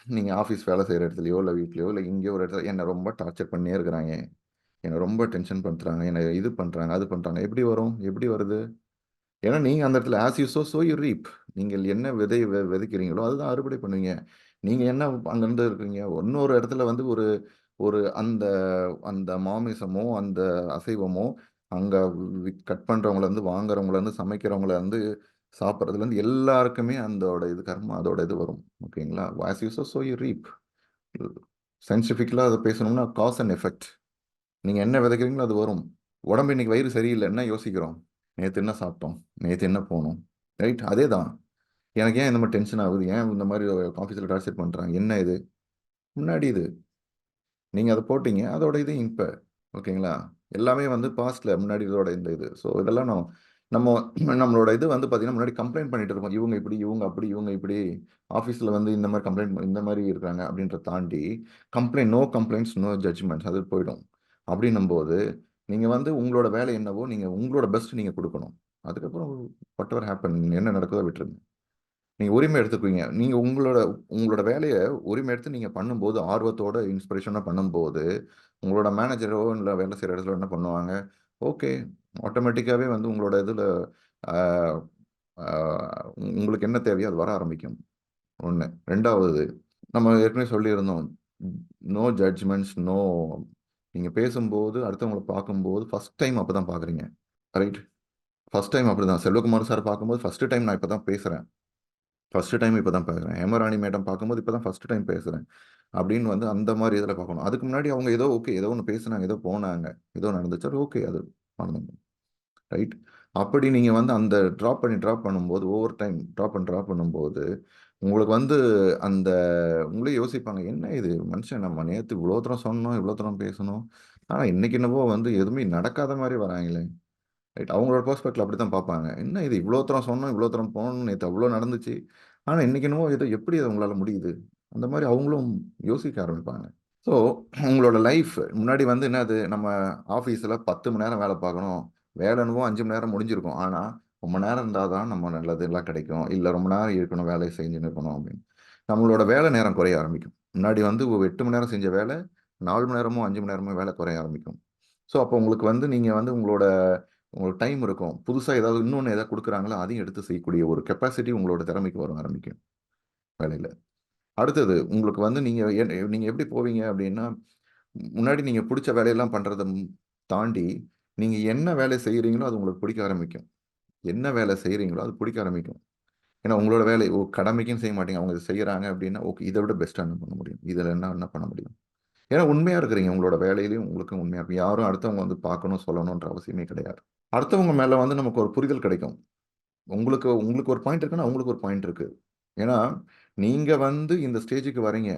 A: நீங்கள் ஆஃபீஸ் வேலை செய்கிற இடத்துலையோ இல்லை வீட்லையோ இல்லை எங்கேயோ ஒரு இடத்துல என்னை ரொம்ப டார்ச்சர் பண்ணியே இருக்கிறாங்க. என்னை ரொம்ப டென்ஷன் பண்ணுறாங்க என்னை இது பண்ணுறாங்க அது பண்ணுறாங்க எப்படி வரும்? எப்படி வருது? ஏன்னா நீங்கள் அந்த இடத்துல as you sow, so you reap. நீங்கள் என்ன விதை வெ விதைக்கிறீங்களோ, அதுதான் அறுவடை பண்ணுவீங்க. நீங்கள் என்ன அங்கேருந்து இருக்கீங்க, இன்னொரு இடத்துல வந்து ஒரு ஒரு அந்த அந்த மாமிசமோ, அந்த அசைவமோ, அங்கே வி கட் பண்றவங்கலேருந்து, சமைக்கிறவங்கள வந்து சாப்பிட்றதுலேருந்து எல்லாருக்குமே அந்தோட இது கர்மா அதோட இது வரும். ஓகேங்களா? As you sow, so you reap. சயின்டிஃபிக்கலாக அதை பேசணும்னா காஸ் அண்ட் எஃபெக்ட். நீங்கள் என்ன விதைக்கிறீங்களோ அது வரும். உடம்பு இன்னைக்கு வயிறு சரியில்லை என்ன யோசிக்கிறோம்? நேற்று என்ன சாப்பிட்டோம்? நேற்று என்ன போனோம்? ரைட்? அதே தான் எனக்கு ஏன் இந்த மாதிரி டென்ஷன் ஆகுது? ஏன் இந்த மாதிரி ஆஃபீஸில் டார்ச்சர் பண்ணுறாங்க என்ன இது? முன்னாடி இது. நீங்கள் அதை போட்டீங்க. அதோட இது இப்போ ஓகேங்களா? எல்லாமே வந்து பாஸ்டில் முன்னாடி இதோட இந்த இது. ஸோ இதெல்லாம் நான் நம்ம நம்மளோட இது வந்து பார்த்தீங்கன்னா, முன்னாடி கம்ப்ளைண்ட் பண்ணிட்டு இருப்போம். இவங்க இப்படி, இவங்க அப்படி, இவங்க இப்படி. ஆஃபீஸில் வந்து இந்த மாதிரி கம்ப்ளைண்ட் இந்த மாதிரி இருக்காங்க அப்படின்றத தாண்டி, complaint no complaints, no judgements அது போயிடும். அப்படின்னும்போது, நீங்கள் வந்து உங்களோட வேலை என்னவோ, நீங்கள் உங்களோட பெஸ்ட் நீங்கள் கொடுக்கணும் அதுக்கப்புறம் வாட்டெவர் ஹேப்பன் என்ன நடக்குதோ விட்டுருங்க. நீங்கள் உரிமை எடுத்துக்குவீங்க. நீங்கள் உங்களோட உங்களோட வேலையை உரிமை எடுத்து நீங்கள் பண்ணும்போது, ஆர்வத்தோட, இன்ஸ்பிரேஷனாக பண்ணும்போது, உங்களோட மேனேஜரோ இல்லை வேலை செய்கிற இடத்துல என்ன பண்ணுவாங்க, ஓகே ஆட்டோமேட்டிக்காகவே வந்து உங்களோட இதில் உங்களுக்கு என்ன தேவையோ அது வர ஆரம்பிக்கும். 1. 2வது நம்ம ஏற்கனவே சொல்லியிருந்தோம். நோ ஜட்ஜ்மெண்ட்ஸ், நோ நீங்கள் பேசும்போது, அடுத்தவங்களை பார்க்கும்போது ஃபர்ஸ்ட் டைம் அப்பதான் பார்க்குறீங்க. ரைட்? ஃபர்ஸ்ட் டைம் அப்படிதான். செல்வகுமார் சார் பார்க்கும்போது ஃபஸ்ட்டு டைம் நான் இப்போ தான் பேசுகிறேன் ஃபஸ்ட்டு டைம் இப்போ தான் பேசுகிறேன் ஹேமராணி மேடம் பார்க்கும்போது இப்போ தான் ஃபஸ்ட்டு டைம் பேசுகிறேன் அப்படின்னு வந்து அந்த மாதிரி இதில் பார்க்கணும். அதுக்கு முன்னாடி அவங்க ஏதோ ஓகே ஏதோ ஒன்று பேசுனாங்க, ஏதோ போனாங்க, ஏதோ நடந்துச்சு. ஓகே அது மறந்துடணும். ரைட்? அப்படி நீங்கள் வந்து அந்த ட்ராப் பண்ணி ட்ராப் பண்ணும்போது, ஒவ்வொரு டைம் ட்ராப் பண்ணி ட்ராப் பண்ணும்போது, உங்களுக்கு வந்து அந்த உங்களே யோசிப்பாங்க. என்ன இது மனுஷன் நம்ம நேற்று இவ்வளோ தூரம் சொன்னோம், இவ்வளோ தூரம் பேசணும் ஆனால் இன்னைக்கு என்னவோ வந்து எதுவுமே நடக்காத மாதிரி வராங்களே. ரைட். அவங்களோட ஹாஸ்பிட்டலில் அப்படி தான் பார்ப்பாங்க. என்ன இது இவ்வளோ தூரம் சொன்னோம், இவ்வளோ தூரம் போனோம், நேற்று அவ்வளோ நடந்துச்சு. ஆனால் இன்னைக்கு என்னவோ ஏதோ எப்படி அது உங்களால் முடியுது? அந்த மாதிரி அவங்களும் யோசிக்க ஆரம்பிப்பாங்க. ஸோ உங்களோட லைஃப் முன்னாடி வந்து என்னது நம்ம ஆஃபீஸில் பத்து மணி நேரம் வேலை பார்க்கணும். வேலை என்னவோ அஞ்சு மணி நேரம் முடிஞ்சிருக்கும். ஆனால் ரொம்ப நேரம் இருந்தால் தான் நம்ம நல்லது எல்லாம் கிடைக்கும். இல்லை ரொம்ப நேரம் இருக்கணும், வேலையை செஞ்சுன்னு இருக்கணும் அப்படின்னு. நம்மளோட வேலை நேரம் குறைய ஆரம்பிக்கும். முன்னாடி வந்து எட்டு மணி நேரம் செஞ்ச வேலை நாலு மணி நேரமோ, அஞ்சு மணி நேரமோ வேலை குறைய ஆரம்பிக்கும். ஸோ அப்போ உங்களுக்கு வந்து நீங்கள் வந்து உங்களோட உங்களுக்கு டைம் இருக்கும். புதுசாக ஏதாவது இன்னொன்று ஏதாவது கொடுக்குறாங்களோ அதையும் எடுத்து செய்யக்கூடிய ஒரு கெப்பாசிட்டி உங்களோட திறமைக்கு வர ஆரம்பிக்கும். வேலையில் அடுத்தது உங்களுக்கு வந்து நீங்கள் என் எப்படி போவீங்க அப்படின்னா, முன்னாடி நீங்கள் பிடிச்ச வேலையெல்லாம் பண்ணுறதை தாண்டி, நீங்கள் என்ன வேலை செய்கிறீங்களோ அது உங்களுக்கு பிடிக்க ஆரம்பிக்கும். என்ன வேலை செய்கிறீங்களோ அது பிடிக்க ஆரம்பிக்கும். ஏன்னா உங்களோட வேலை ஓ கடமைக்குன்னு செய்ய மாட்டீங்க. அவங்க செய்கிறாங்க அப்படின்னா, ஓகே இதை விட பெஸ்ட்டாக என்ன பண்ண முடியும்? இதில் என்ன என்ன பண்ண முடியும்? ஏன்னா உண்மையாக இருக்கிறீங்க. உங்களோட வேலையிலையும் உங்களுக்கு உண்மையாக இருக்கும் யாரும் அடுத்தவங்க வந்து பார்க்கணும், சொல்லணுன்ற அவசியமே கிடையாது. அடுத்தவங்க மேலே வந்து நமக்கு ஒரு புரிதல் கிடைக்கும். உங்களுக்கு உங்களுக்கு ஒரு பாயிண்ட் இருக்குன்னா, அவங்களுக்கு ஒரு பாயிண்ட் இருக்குது ஏன்னா, நீங்கள் வந்து இந்த ஸ்டேஜுக்கு வரீங்க.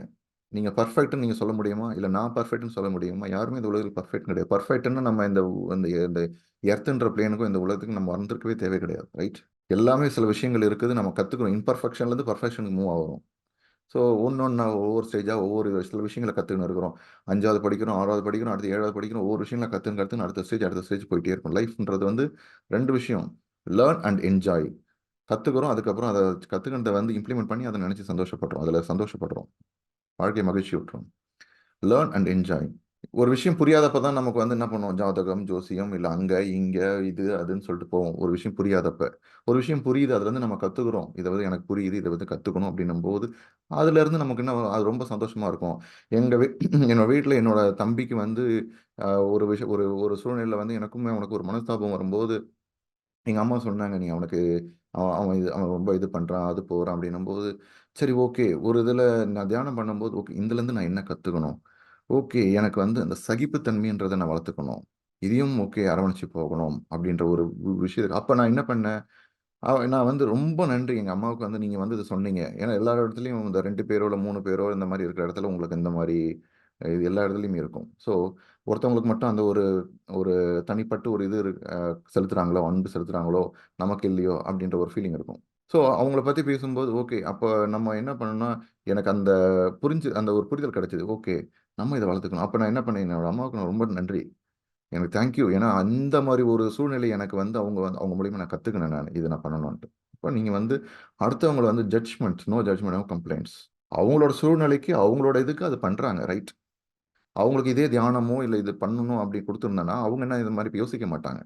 A: நீங்கள் பர்ஃபெக்ட்னு நீங்கள் சொல்ல முடியுமா? இல்லை நான் பர்ஃபெக்ட்னு சொல்ல முடியுமா? யாருமே இந்த உலகத்தில் பர்ஃபெக்ட் கிடையாது. பர்ஃபெக்ட்னு நம்ம இந்த இந்த இந்த பிளேனுக்கும் இந்த உலகத்துக்கு நம்ம வந்திருக்கவே தேவை கிடையாது. ரைட்? எல்லாமே சில விஷயங்கள் இருக்குது. நம்ம கற்றுக்கணும் இம்பர்ஃபெக்ஷன்லேருந்து பர்ஃபெக்ஷனுக்கு மூவ் ஆகும் ஸோ ஒண்ணொண்ணா ஒவ்வொரு ஸ்டேஜாக ஒவ்வொரு சில விஷயங்களை கற்றுக்கின்னு இருக்கிறோம். அஞ்சாவது படிக்கிறோம், ஆறாவது படிக்கிறோம், அடுத்து ஏழாவது படிக்கிறோம். ஒவ்வொரு விஷயங்களை கற்றுன்னு கற்றுன்னு அடுத்த ஸ்டேஜ் அடுத்த ஸ்டேஜ் போயிட்டே இருக்கும். லைஃப்ன்றது வந்து ரெண்டு விஷயம். Learn and enjoy. கற்றுக்கிறோம் அதுக்கப்புறம் அதை கத்துக்கினத வந்து இம்ப்ளிமெண்ட் பண்ணி அதை நினச்சி சந்தோஷப்படுறோம். அதில் சந்தோஷப்படுறோம். வாழ்க்கை மகிழ்ச்சி ஊட்டும். Learn and enjoy. ஒரு விஷயம் புரியாதப்ப தான் நமக்கு வந்து என்ன பண்ணுவோம், ஜாதகம், ஜோசியம் இல்லை அங்கே இங்கே இது, அதுன்னு சொல்லிட்டு போவோம். ஒரு விஷயம் புரியாதப்ப. ஒரு விஷயம் புரியுது. அதுலேருந்து நம்ம கற்றுக்குறோம் இதை வந்து எனக்கு புரியுது. இதை வந்து கற்றுக்கணும் அப்படின்னும் போது அதுலேருந்து நமக்கு என்ன அது ரொம்ப சந்தோஷமாக இருக்கும். எங்கள் வீ என்னோட வீட்டில் என்னோட தம்பிக்கு வந்து ஒரு விஷயம் ஒரு ஒரு சூழ்நிலையில் வந்து எனக்கும் உனக்கு ஒரு மனஸ்தாபம் வரும்போது, எங்க அம்மா சொன்னாங்க, "நீ அவனுக்கு அவன் அவன் இது அவன் ரொம்ப இது பண்றான், அது போறான்" அப்படின்னும்போது, சரி ஓகே. ஒரு இதுல நான் தியானம் பண்ணும்போது, ஓகே இதுலேருந்து நான் என்ன கத்துக்கணும்? ஓகே எனக்கு வந்து அந்த சகிப்புத்தன்மைன்றத நான் வளர்த்துக்கணும். இதையும் ஓகே அரவணைச்சு போகணும் அப்படின்ற ஒரு வி விஷயம் அப்ப நான் என்ன பண்ணேன், அ நான் வந்து ரொம்ப நன்றி எங்க அம்மாவுக்கு வந்து நீங்க வந்து இத சொன்னீங்க. ஏன்னா எல்லா இடத்துலயும் இந்த 2 பேரோ, இல்ல 3 பேரோ இந்த மாரி இருக்கிற இடத்துல உங்களுக்கு இந்த மாரி இது எல்லா இடத்துலயுமே இருக்கும். ஸோ ஒருத்தவங்களுக்கு மட்டும் அந்த ஒரு ஒரு தனிப்பட்ட ஒரு இது செலுத்துகிறாங்களோ செலுத்துறாங்களோ, அன்பு செலுத்துறாங்களோ, நமக்கு இல்லையோ அப்படின்ற ஒரு ஃபீலிங் இருக்கும். ஸோ அவங்கள பற்றி பேசும்போது, ஓகே அப்போ நம்ம என்ன பண்ணணும்னா, எனக்கு அந்த புரிஞ்சு அந்த ஒரு புரிதல் கிடைச்சது. ஓகே நம்ம இதை வளர்த்துக்கணும். அப்போ நான் என்ன பண்ணேன், என்னோட அம்மாவுக்கு நான் ரொம்ப நன்றி. எனக்கு தேங்க் யூ. ஏன்னா அந்த மாதிரி ஒரு சூழ்நிலை எனக்கு வந்து அவங்க வந்து அவங்க மூலியமாக நான் கற்றுக்கினேன் நான் இதை நான் பண்ணணுன்ட்டு. இப்போ நீங்கள் வந்து அடுத்தவங்கள வந்து judgement no judgement no complaints. அவங்களோட சூழ்நிலைக்கு, அவங்களோட இதுக்கு அது பண்ணுறாங்க ரைட். அவங்களுக்கு இதே தியானமோ, இல்லை இது பண்ணணும் அப்படி கொடுத்துருந்தேன்னா அவங்க என்ன இது மாதிரி யோசிக்க மாட்டாங்க.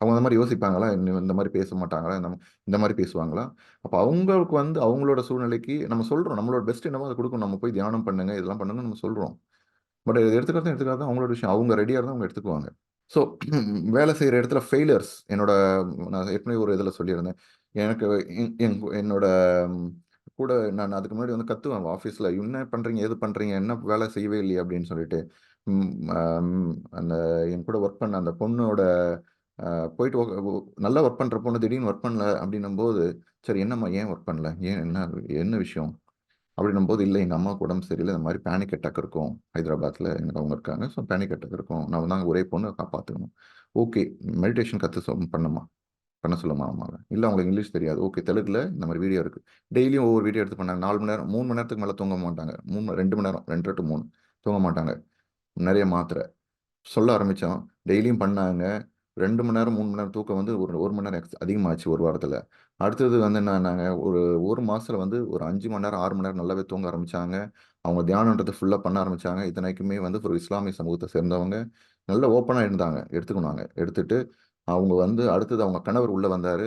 A: அவங்க அந்த மாதிரி யோசிப்பாங்களா? இந்த இந்த பேச மாட்டாங்களா? இந்த இந்த மாதிரி பேசுவாங்களா? அப்போ அவங்களுக்கு வந்து அவங்களோட சூழ்நிலைக்கு நம்ம சொல்கிறோம் நம்மளோட பெஸ்ட் என்னமோ அதை கொடுக்கணும் நம்ம போய் தியானம் பண்ணுங்க, இதெல்லாம் பண்ணுங்க நம்ம சொல்கிறோம் பட் இது எடுத்துக்கிறதும் எடுத்துக்காத அவங்களோட விஷயம் அவங்க ரெடியாக இருந்தால் அவங்க எடுத்துக்குவாங்க ஸோ வேலை செய்கிற இடத்துல ஃபெயிலியர்ஸ் என்னோட நான் ஏற்கனவே ஒரு இதில் சொல்லியிருந்தேன் எனக்கு என்னோட கூட நான் அதுக்கு முன்னாடி வந்து கத்துவேன். ஆஃபீஸில் என்ன பண்ணுறீங்க எது பண்ணுறீங்க என்ன வேலை செய்யவே இல்லையே? அப்படின்னு சொல்லிட்டு. அந்த என் கூட ஒர்க் பண்ண அந்த பொண்ணோட போயிட்டு ஒ- நல்லா ஒர்க் பண்ணுற பொண்ணு திடீர்னு ஒர்க் பண்ணல அப்படின்னும் போது சரி என்னம்மா ஏன் ஒர்க் பண்ணல? ஏன் என்ன என்ன விஷயம்? அப்படின்னும் போது இல்லை எங்கள் அம்மாவுக்கு உடம்பு சரியில்லை. இந்த மாதிரி பேனிக் அட்டாக் இருக்கும். ஹைதராபாத்தில் எனக்கு அவங்க இருக்காங்க. ஸோ பேனிக் அட்டாக் இருக்கும். நான் தான் ஒரே பொண்ணு காப்பாற்றணும் ஓகே மெடிடேஷன் கற்று சொ பண்ணமா பண்ண சொல்லுமா அம்மாவை இல்லை அவங்களுக்கு இங்கிலீஷ் தெரியாது. ஓகே தெலுங்குல இந்த மாதிரி வீடியோ இருக்குது டெய்லியும் ஒவ்வொரு வீடியோ எடுத்து பண்ணாங்க. நாலு மணி நேரம் மூணு மணி நேரத்துக்கு மேலே தூங்க மாட்டாங்க. மூணு ரெண்டு மணி நேரம் ரெண்டு டு மூணு தூங்க மாட்டாங்க. நிறைய மாத்திரை. சொல்ல ஆரம்பித்தோம் டெய்லியும் பண்ணாங்க. ரெண்டு மணி நேரம் மூணு மணி நேரம் தூக்கம் வந்து ஒரு ஒரு மணி நேரம் எக்ஸ் அதிகமாச்சு ஒரு வாரத்தில். அடுத்தது வந்து என்னன்னாங்க ஒரு ஒரு மாதத்தில் வந்து ஒரு அஞ்சு மணி நேரம் ஆறு மணி நேரம் நல்லாவே தூங்க ஆரம்பித்தாங்க அவங்க தியானன்றதை ஃபுல்லாக பண்ண ஆரம்பிச்சாங்க. இத்தனைக்குமே வந்து ஒரு இஸ்லாமிய சமூகத்தை சேர்ந்தவங்க. நல்ல ஓப்பனாக இருந்தாங்க. எடுத்துக்கினாங்க. எடுத்துகிட்டு அவங்க வந்து அடுத்தது அவங்க கணவர் உள்ளே வந்தார்.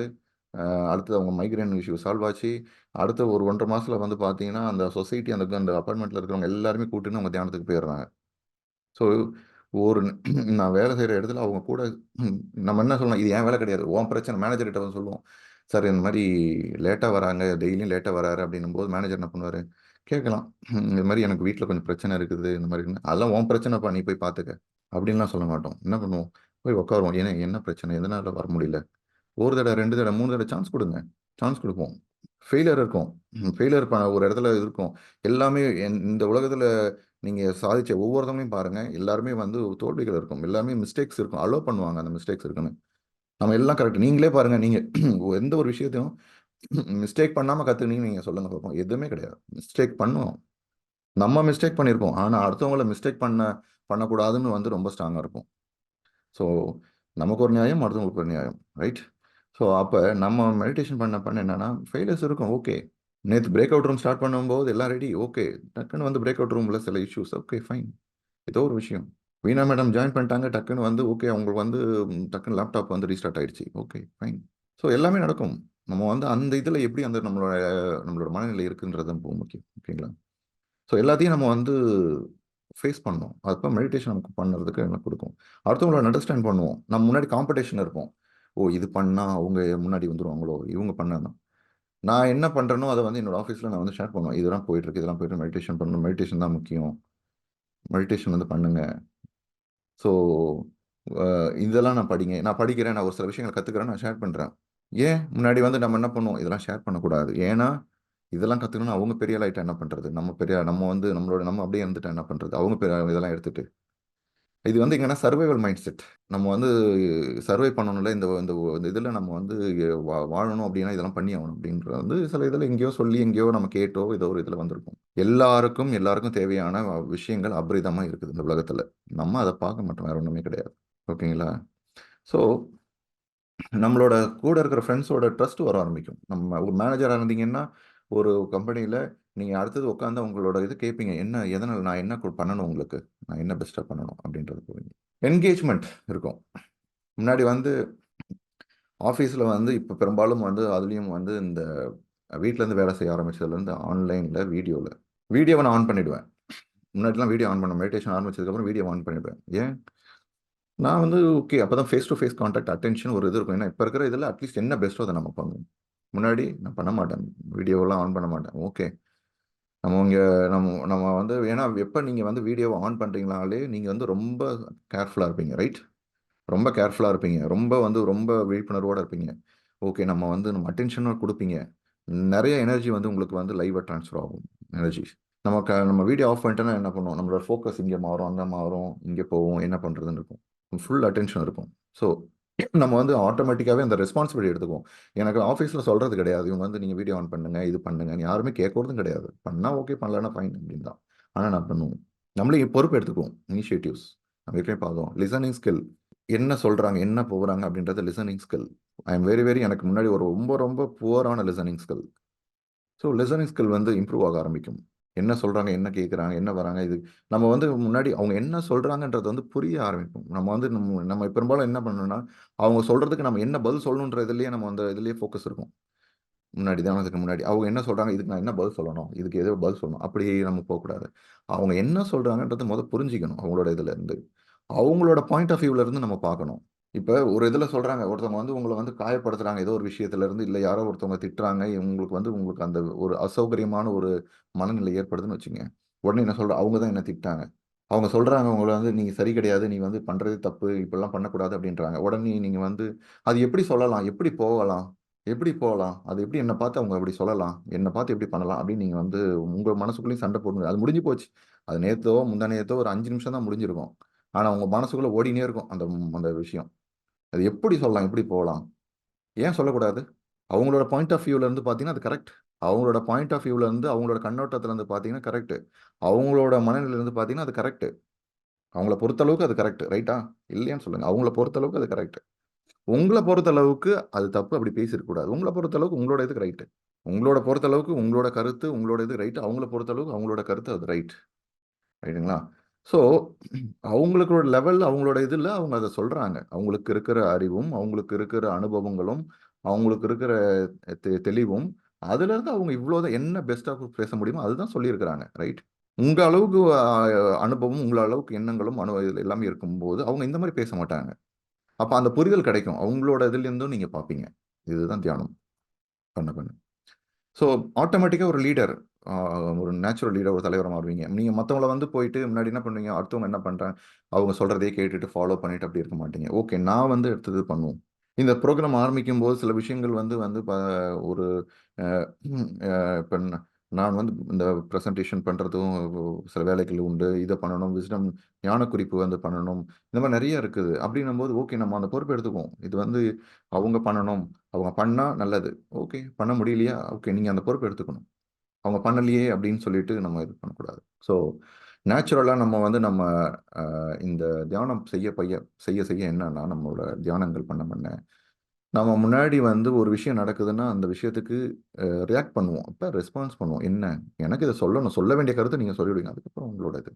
A: அடுத்தது அவங்க மைக்ரேன் இஷ்யூ சால்வ் ஆச்சு. அடுத்த ஒரு ஒன்றரை மாதத்தில் வந்து பார்த்தீங்கன்னா அந்த சொசைட்டி அந்த அந்த அப்பார்ட்மெண்ட்டில் இருக்கிறவங்க எல்லாருமே கூட்டின்னு அவங்க தியானத்துக்கு போயிடுறாங்க. ஸோ ஒரு நான் வேலை செய்கிற இடத்துல அவங்க கூட நம்ம என்ன சொல்லலாம் இது என் வேலை கிடையாது. உன் பிரச்சனை. மேனேஜர்கிட்ட வந்து சொல்லுவோம். சார் இந்த மாதிரி லேட்டாக வராங்க. டெய்லியும் லேட்டாக வராரு. அப்படின்னும் போது மேனேஜர் என்ன பண்ணுவார்? கேட்கலாம். இந்த மாதிரி எனக்கு வீட்டில் கொஞ்சம் பிரச்சனை இருக்குது. இந்த மாதிரி அதெல்லாம் உன் பிரச்சனைப்பா. நீ போய் பார்த்துக்க அப்படின்லாம் சொல்ல மாட்டோம். என்ன பண்ணுவோம்? போய் உட்காருவோம் ஏன்னா என்ன பிரச்சனை? எதனால வர முடியல? ஒரு தடவை ரெண்டு தடவை மூணு தடவை சான்ஸ் கொடுங்க. சான்ஸ் கொடுப்போம். ஃபெயிலியர் இருக்கும். ஃபெயிலியர் பண்ண ஒரு இடத்துல இருக்கும். எல்லாமே என்- இந்த உலகத்தில் நீங்கள் சாதிச்ச ஒவ்வொருத்தவங்களையும் பாருங்கள் எல்லாருமே வந்து தோல்விகள் இருக்கும். எல்லாமே மிஸ்டேக்ஸ் இருக்கும். அலோவ் பண்ணுவாங்க அந்த மிஸ்டேக்ஸ் இருக்குன்னு. நம்ம எல்லாம் கரெக்ட் நீங்களே பாருங்கள் நீங்கள் எந்த ஒரு விஷயத்தையும் மிஸ்டேக் பண்ணாமல் கற்றுக்கினீங்க நீங்கள் சொல்லுங்கள் பார்ப்போம் எதுவுமே கிடையாது. மிஸ்டேக் பண்ணுவோம். நம்ம மிஸ்டேக் பண்ணியிருப்போம் ஆனால் அடுத்தவங்கள மிஸ்டேக் பண்ண பண்ணக்கூடாதுன்னு வந்து ரொம்ப ஸ்ட்ராங்காக இருக்கும் ஸோ நமக்கு ஒரு நியாயம் அடுத்தவங்களுக்கு ஒரு நியாயம் ரைட் ஸோ அப்போ நம்ம மெடிடேஷன் பண்ண பண்ண என்னன்னா ஃபெயிலியர்ஸ் இருக்கும் ஓகே நேற்று பிரேக் அவுட் ரூம் ஸ்டார்ட் பண்ணும்போது எல்லாம் ரெடி ஓகே டக்குன்னு வந்து பிரேக் அவுட் ரூமில் சில இஷ்யூஸ் ஓகே ஃபைன் ஏதோ ஒரு விஷயம். வீணா மேடம் ஜாயின் பண்ணிட்டாங்க டக்குன்னு வந்து ஓகே அவங்களுக்கு வந்து டக்குன்னு லேப்டாப் வந்து ரீஸ்டார்ட் ஆயிடுச்சு ஓகே ஃபைன் ஸோ எல்லாமே நடக்கும். நம்ம வந்து அந்த இதில் எப்படி அந்த நம்மளோட நம்மளோட மனநிலை இருக்குன்றது ரொம்ப முக்கியம் ஓகேங்களா ஸோ எல்லாத்தையும் நம்ம வந்து ஃபேஸ் பண்ணோம். அப்போ மெடிடேஷன் நமக்கு பண்ணுறதுக்கு எனக்கு கொடுக்கும்? அடுத்தவங்களோட அண்டர்ஸ்டாண்ட் பண்ணுவோம். நம்ம முன்னாடி காம்படிஷன் இருப்போம். ஓ இது பண்ணால் அவங்க முன்னாடி வந்துடுவாங்களோ இவங்க பண்ணணும் நான் என்ன பண்ணுறேனோ அதை வந்து என்னோட ஆஃபீஸில் நான் வந்து ஷேர் பண்ணுவேன். இதெல்லாம் போயிட்டுருக்கு இதெல்லாம் போயிட்டு மெடிடேஷன் பண்ணணும். மெடிடேஷன் தான் முக்கியம். மெடிடேஷன் வந்து பண்ணுங்க. ஸோ இதெல்லாம் நான் படிங்க. நான் படிக்கிறேன். நான் ஒரு சில விஷயங்களை கற்றுக்கிறேன் நான் ஷேர் பண்ணுறேன் ஏன்? முன்னாடி வந்து நம்ம என்ன பண்ணுவோம்? இதெல்லாம் ஷேர் பண்ணக்கூடாது. ஏன்னா இதெல்லாம் கற்றுக்கணும் அவங்க பெரிய ஆள் என்ன பண்ணுறது நம்ம பெரிய நம்ம வந்து நம்மளோட நம்ம அப்படியே இருந்துட்டா என்ன பண்ணுறது அவங்க பெரிய இதெல்லாம் எடுத்துட்டு. இது வந்து எங்கன்னா சர்வைவல் மைண்ட் செட் நம்ம வந்து சர்வை பண்ணணும்ல இந்த இந்த இதில் நம்ம வந்து வா வாழணும் அப்படின்னா இதெல்லாம் பண்ணி ஆகணும் அப்படின்றது வந்து சில இதில் எங்கேயோ சொல்லி எங்கேயோ நம்ம கேட்டோ ஏதோ ஒரு இதில் வந்திருக்கும். எல்லாருக்கும் எல்லாருக்கும் தேவையான விஷயங்கள் அபரிதமாக இருக்குது இந்த உலகத்தில். நம்ம அதை பார்க்க மாட்டோம் வேற ஒன்றுமே கிடையாது. ஓகேங்களா? ஸோ நம்மளோட கூட இருக்கிற ஃப்ரெண்ட்ஸோட ட்ரஸ்ட் வர ஆரம்பிக்கும். நம்ம ஒரு மேனேஜராக இருந்தீங்கன்னா ஒரு கம்பெனியில் நீங்கள் அடுத்தது உட்காந்து உங்களோட இது கேட்பீங்க என்ன எதனால் நான் என்ன பண்ணணும் உங்களுக்கு? நான் என்ன பெஸ்ட்டாக பண்ணணும்? அப்படின்றது போவீங்க என்கேஜ்மெண்ட் இருக்கும். முன்னாடி வந்து ஆஃபீஸில் வந்து இப்போ பெரும்பாலும் வந்து அதுலேயும் வந்து இந்த வீட்டிலேருந்து வேலை செய்ய ஆரம்பிச்சதுலேருந்து ஆன்லைனில் வீடியோவில் வீடியோவை நான் ஆன் பண்ணிவிடுவேன் முன்னாடிலாம் வீடியோ ஆன் பண்ண மெடிடேஷன் ஆரம்பிச்சதுக்கப்புறம் வீடியோ ஆன் பண்ணிவிடுவேன் ஏன்? நான் வந்து ஓகே அப்போ தான் face to face contact attention ஒரு இது இருக்கும். ஏன்னா இப்போ இருக்கிற இதில் அட்லீஸ்ட் என்ன பெஸ்ட்டோ அதை நம்ம பண்ணுவோம் முன்னாடி நான் பண்ண மாட்டேன். வீடியோவெல்லாம் ஆன் பண்ண மாட்டேன். ஓகே நம்ம இங்கே நம்ம நம்ம வந்து ஏன்னா எப்போ நீங்கள் வந்து வீடியோவை ஆன் பண்ணுறீங்கனாலே நீங்கள் வந்து ரொம்ப கேர்ஃபுல்லாக இருப்பீங்க ரைட் ரொம்ப கேர்ஃபுல்லாக இருப்பீங்க. ரொம்ப வந்து ரொம்ப விழிப்புணர்வோடு இருப்பீங்க. ஓகே நம்ம வந்து நம்ம அட்டென்ஷனாக கொடுப்பீங்க. நிறைய எனர்ஜி வந்து உங்களுக்கு வந்து லைவாக ட்ரான்ஸ்ஃபர் ஆகும் எனர்ஜி நம்ம க நம்ம வீடியோ ஆஃப் பண்ணிட்டோன்னா என்ன பண்ணுவோம்? நம்மளோட ஃபோக்கஸ் இங்கே மாறும் அங்கே மாறும் இங்கே போவோம் என்ன பண்ணுறதுன்னு இருக்கும். ஃபுல் அட்டென்ஷன் இருக்கும். ஸோ நம்ம வந்து ஆட்டோமேட்டிக்காகவே அந்த ரெஸ்பான்சிபிலிட்டி எடுத்துக்குவோம். எனக்கு ஆஃபீஸில் சொல்கிறது கிடையாது. இவங்க வந்து நீங்கள் வீடியோ ஆன் பண்ணுங்க இது பண்ணுங்க. யாருமே கேட்கறதும் கிடையாது. பண்ணால் ஓகே பண்ணலன்னா ஃபைன் அப்படின்னு தான். ஆனால் நான் பண்ணுவோம். நம்மளே பொறுப்பு எடுத்துக்குவோம். இனிஷியேட்டிவ்ஸ் நம்ம ஏற்கனவே பார்த்தோம். லிசனிங் ஸ்கில் என்ன சொல்கிறாங்க என்ன போகிறாங்க அப்படின்றது listening skill I am very very எனக்கு முன்னாடி ஒரு ரொம்ப ரொம்ப புவரான listening skill so listening skill வந்து இம்ப்ரூவ் ஆக ஆரம்பிக்கும். என்ன சொல்கிறாங்க என்ன கேட்குறாங்க என்ன வராங்க இது நம்ம வந்து முன்னாடி அவங்க என்ன சொல்கிறாங்கன்றது வந்து புரிய ஆரம்பிக்கும் நம்ம வந்து நம்ம நம்ம பெரும்பாலும் என்ன பண்ணணும்னா அவங்க சொல்கிறதுக்கு நம்ம என்ன பதில் சொல்லணுன்ற இதுலேயே நம்ம அந்த இதுலேயே ஃபோக்கஸ் இருக்கும். முன்னாடி தியானத்துக்கு முன்னாடி. அவங்க என்ன சொல்றாங்க இதுக்கு நான் என்ன பதில் சொல்லணும் இதுக்கு எதோ பதில் சொல்லணும் அப்படியே நம்ம போகக்கூடாது. அவங்க என்ன சொல்றாங்கன்றது முதல் புரிஞ்சுக்கணும் அவங்களோட இதுல இருந்து. அவங்களோட பாயிண்ட் ஆஃப் வியூல இருந்து நம்ம பார்க்கணும். இப்போ ஒரு இதில் சொல்கிறாங்க ஒருத்தவங்க வந்து உங்களை வந்து காயப்படுத்துகிறாங்க ஏதோ ஒரு விஷயத்துலேருந்து இல்லை யாரோ ஒருத்தவங்க திட்டுறாங்க உங்களுக்கு வந்து உங்களுக்கு அந்த ஒரு அசௌகரியமான ஒரு மனநிலை ஏற்படுதுன்னு வச்சுங்க உடனே என்ன சொல்ற அவங்க தான் என்ன திட்டாங்க. அவங்க சொல்கிறாங்க உங்களை வந்து நீங்கள் சரி கிடையாது நீ வந்து பண்ணுறது தப்பு இப்படிலாம் பண்ணக்கூடாது அப்படின்றாங்க. உடனே நீங்கள் வந்து அது எப்படி சொல்லலாம்? எப்படி போகலாம்? எப்படி போகலாம்? அது எப்படி என்னை பார்த்து அவங்க அப்படி சொல்லலாம்? என்னை பார்த்து எப்படி பண்ணலாம்? அப்படின்னு நீங்கள் வந்து உங்கள் மனசுக்குள்ளேயும் சண்டை போடுங்க. அது முடிஞ்சு போச்சு. அது நேற்றோ முந்தா நேற்றோ ஒரு அஞ்சு நிமிஷம் தான் முடிஞ்சிருக்கும். ஆனால் உங்கள் மனசுக்குள்ளே ஓடினே இருக்கும் அந்த அந்த விஷயம். அது எப்படி சொல்லலாம் எப்படி போகலாம்? ஏன் சொல்லக்கூடாது? அவங்களோட பாயிண்ட் ஆஃப் வியூல பார்த்தீங்கன்னா அது கரெக்ட் அவங்களோட பாயிண்ட் ஆஃப் வியூல அவங்களோட கண்ணோட்டத்துல இருந்து பார்த்தீங்கன்னா கரெக்ட் அவங்களோட மனநிலையிலேருந்து பார்த்தீங்கன்னா அது கரெக்ட் அவங்கள பொறுத்தளவுக்கு அது கரெக்ட் ரைட்டா இல்லையான்னு சொல்லுங்கள் அவங்கள பொறுத்தளவுக்கு அது கரெக்ட் உங்களை பொறுத்தளவுக்கு அது தப்பு அப்படி பேசிருக்கக்கூடாது உங்களை பொறுத்தளவுக்கு உங்களோட இதுக்கு ரைட்டு உங்களோட பொறுத்தளவுக்கு உங்களோட கருத்து உங்களோட இது ரைட்டு அவங்கள பொறுத்தளவுக்கு அவங்களோட கருத்து அது ரைட் ரைட்டுங்களா ஸோ அவங்களுக்கோட லெவல் அவங்களோட இதில் அவங்க அதை சொல்கிறாங்க அவங்களுக்கு இருக்கிற அறிவும் அவங்களுக்கு இருக்கிற அனுபவங்களும் அவங்களுக்கு இருக்கிற தெ தெளிவும் அதுலேருந்து அவங்க இவ்வளோ என்ன பெஸ்ட்டாக பேச முடியுமோ அதுதான் சொல்லியிருக்கிறாங்க ரைட் உங்கள் அளவுக்கு அனுபவம் உங்கள் அளவுக்கு எண்ணங்களும் அனு எல்லாமே இருக்கும்போது அவங்க இந்த மாதிரி பேச மாட்டாங்க. அப்போ அந்த புரிதல் கிடைக்கும். அவங்களோட இதுலேருந்தும் நீங்கள் பார்ப்பீங்க. இதுதான் தியானம். பண்ண பண்ண. ஸோ ஆட்டோமேட்டிக்காக ஒரு லீடர் ஒரு நேச்சுரல் லீடர் ஒரு தலைவராக மாறுவீங்க. நீங்கள் மற்றவங்கள வந்து போயிட்டு முன்னாடி என்ன பண்ணுவீங்க? அடுத்தவங்க என்ன பண்ணுறேன் அவங்க சொல்கிறதே கேட்டுட்டு ஃபாலோ பண்ணிட்டு அப்படி இருக்க மாட்டீங்க. ஓகே நான் வந்து எடுத்தது பண்ணுவோம். இந்த ப்ரோக்ராம் ஆரம்பிக்கும் போது சில விஷயங்கள் வந்து வந்து ஒரு இப்போ நான் வந்து இந்த ப்ரெசன்டேஷன் பண்ணுறதும் சில வேலைகள் உண்டு. இதை பண்ணணும். விஸ்டம் ஞான குறிப்பு வந்து பண்ணணும். இந்த மாதிரி நிறைய இருக்குது. அப்படின்னும் போது ஓகே நம்ம அந்த பொறுப்பு எடுத்துக்குவோம். இது வந்து அவங்க பண்ணணும். அவங்க பண்ணால் நல்லது. ஓகே பண்ண முடியலையா? ஓகே நீங்கள் அந்த பொறுப்பு எடுத்துக்கணும். அவங்க பண்ணலையே அப்படின்னு சொல்லிட்டு நம்ம இது பண்ணக்கூடாது. ஸோ நேச்சுரலாக நம்ம வந்து நம்ம இந்த தியானம் செய்ய பைய செய்ய செய்ய என்னன்னா நம்மளோட தியானங்கள் பண்ண பண்ண. நம்ம முன்னாடி வந்து ஒரு விஷயம் நடக்குதுன்னா அந்த விஷயத்துக்கு ரியாக்ட் பண்ணுவோம். அப்போ ரெஸ்பான்ஸ் பண்ணுவோம். என்ன? எனக்கு இதை சொல்லணும். சொல்ல வேண்டிய கருத்தை நீங்கள் சொல்லிவிடுங்க. அதுக்கப்புறம் உங்களோட இது.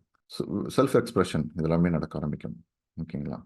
A: செல்ஃப் எக்ஸ்பிரஷன் இதெல்லாமே நடக்க ஆரம்பிக்கும். ஓகேங்களா